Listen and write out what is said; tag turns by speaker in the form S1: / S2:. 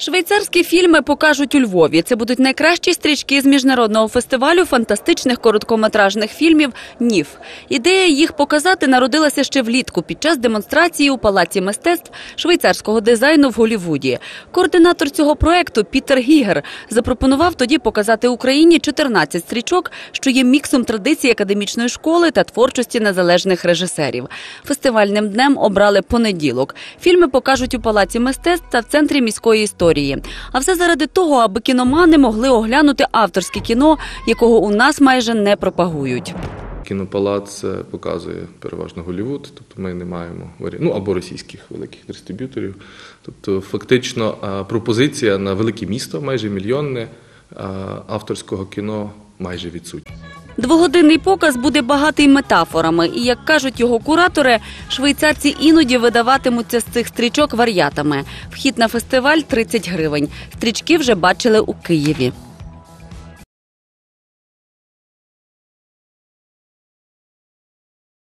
S1: Швейцарські фільми покажуть у Львові. Це будуть найкращі стрічки з міжнародного фестивалю фантастичних короткометражних фільмів НІФ. Ідея їх показати народилася ще влітку під час демонстрації у палаці мистецтв швейцарського дизайну в Голлівуді. Координатор цього проекту Пітер Гігер запропонував тоді показати Україні 14 стрічок, що є міксом традицій академічної школи та творчості незалежних режисерів. Фестивальним днем обрали понеділок. Фільми покажуть у палаці мистецтв та в центрі міської історії. А все заради того, аби кіномани могли оглянути авторське кіно, якого у нас майже не пропагують.
S2: Кінопалац е, показує переважно Голлівуд, тобто ми не маємо ну або російських великих дистриб'юторів. Тобто, фактично, е, пропозиція на велике місто, майже мільйонне е, авторського кіно майже відсутня.
S1: Двогодинний показ буде багатий метафорами, і як кажуть його куратори, швейцарці іноді видаватимуться з цих стрічок вар'ятами. Вхід на фестиваль 30 гривень. Стрічки вже бачили у Києві.